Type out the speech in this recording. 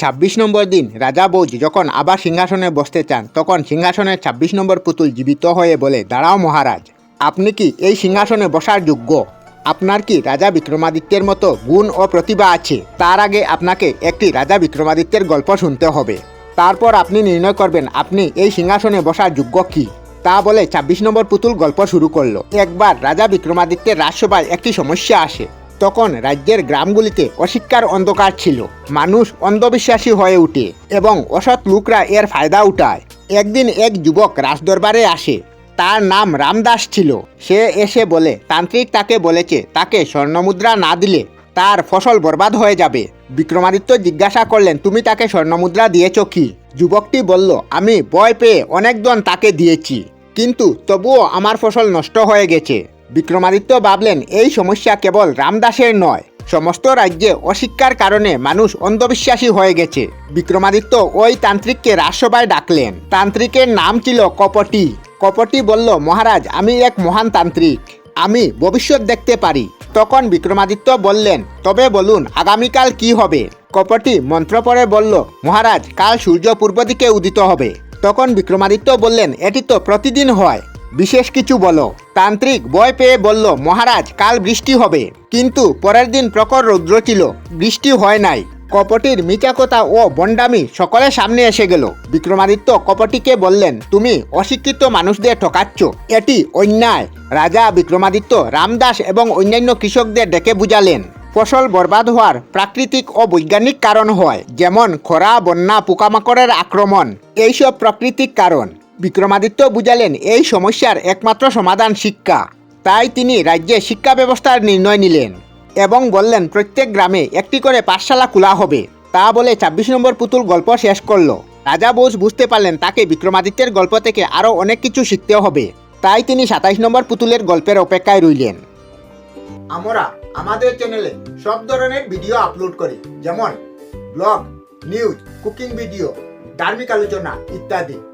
ছাব্বিশ নম্বর দিন রাজা বৌজ যখন আবার সিংহাসনে বসতে চান, তখন সিংহাসনের ছাব্বিশ নম্বর পুতুল জীবিত হয়ে বলে, দাঁড়াও মহারাজ, আপনি কি এই সিংহাসনে বসার যোগ্য? আপনার কি রাজা বিক্রমাদিত্যের মতো গুণ ও প্রতিভা আছে? তার আগে আপনাকে একটি রাজা বিক্রমাদিত্যের গল্প শুনতে হবে। তারপর আপনি নির্ণয় করবেন, আপনি এই সিংহাসনে বসার যোগ্য কি? তা বলে ছাব্বিশ নম্বর পুতুল গল্প শুরু করল। একবার রাজা বিক্রমাদিত্যের রাজসভায় একটি সমস্যা আসে। তখন রাজ্যের গ্রামগুলিতে অশিক্ষার অন্ধকার ছিল। মানুষ অন্ধবিশ্বাসী হয়ে ওঠে এবং অসৎ লোকরা এর ফায়দা উঠায়। একদিন এক যুবক রাজদরবারে আসে। তার নাম রামদাস ছিল। সে এসে বলে, তান্ত্রিক তাকে বলেছে, তাকে স্বর্ণমুদ্রা না দিলে তার ফসল বরবাদ হয়ে যাবে। বিক্রমাদিত্য জিজ্ঞাসা করলেন, তুমি তাকে স্বর্ণমুদ্রা দিয়েছ কি? যুবকটি বলল, আমি ভয় পেয়ে অনেকজন তাকে দিয়েছি, কিন্তু তবুও আমার ফসল নষ্ট হয়ে গেছে। বিক্রমাদিত্য ভাবলেন, এই সমস্যা কেবল রামদাসের নয়, সমস্ত রাজ্যে অশিক্ষার কারণে মানুষ অন্ধবিশ্বাসী হয়ে গেছে। বিক্রমাদিত্য ওই তান্ত্রিককে রাজসভায় ডাকলেন। তান্ত্রিকের নাম ছিল কপটি। কপটি বলল, মহারাজ, আমি এক মহান তান্ত্রিক। আমি ভবিষ্যৎ দেখতে পারি। তখন বিক্রমাদিত্য বললেন, তবে বলুন, আগামীকাল কি হবে? কপটি মন্ত্র পড়ে বলল, মহারাজ, কাল সূর্য পূর্ব দিকে উদিত হবে। তখন বিক্রমাদিত্য বললেন, এটি তো প্রতিদিন হয়, বিশেষ কিছু বলো। তান্ত্রিক ভয় পেয়ে বলল, মহারাজ, কাল বৃষ্টি হবে। কিন্তু পরের দিন প্রখর রৌদ্র ছিল বৃষ্টি হয় নাই। কপটির মিচাকতা ও বন্ডামি সকলের সামনে এসে গেল। বিক্রমাদিত্য কপটিকে বললেন, তুমি অশিক্ষিত মানুষদের ঠকাচ্ছ। এটি অন্যায়। রাজা বিক্রমাদিত্য রামদাস এবং অন্যান্য কৃষকদের ডেকে বুঝালেন, ফসল বরবাদ হওয়ার প্রাকৃতিক ও বৈজ্ঞানিক কারণ হয়, যেমন খরা, বন্যা, পোকামাকড়ের আক্রমণ। এইসব প্রাকৃতিক কারণ। বিক্রমাদিত্য বুঝালেন, এই সমস্যার একমাত্র সমাধান শিক্ষা। তাই তিনি রাজ্যে শিক্ষা ব্যবস্থার নির্ণয় নিলেন এবং বললেন, প্রত্যেক গ্রামে একটি করে পাঠশালা খোলা হবে। তা বলে ছাব্বিশ নম্বর পুতুল গল্প শেষ করল। রাজা বোস বুঝতে পারলেন, তাকে বিক্রমাদিত্যের গল্প থেকে আরও অনেক কিছু শিখতে হবে। তাই তিনি সাতাইশ নম্বর পুতুলের গল্পের অপেক্ষায় রইলেন। আমরা আমাদের চ্যানেলে সব ধরনের ভিডিও আপলোড করি, যেমন ব্লগ নিউজ কুকিং ভিডিও ধার্মিক আলোচনা ইত্যাদি।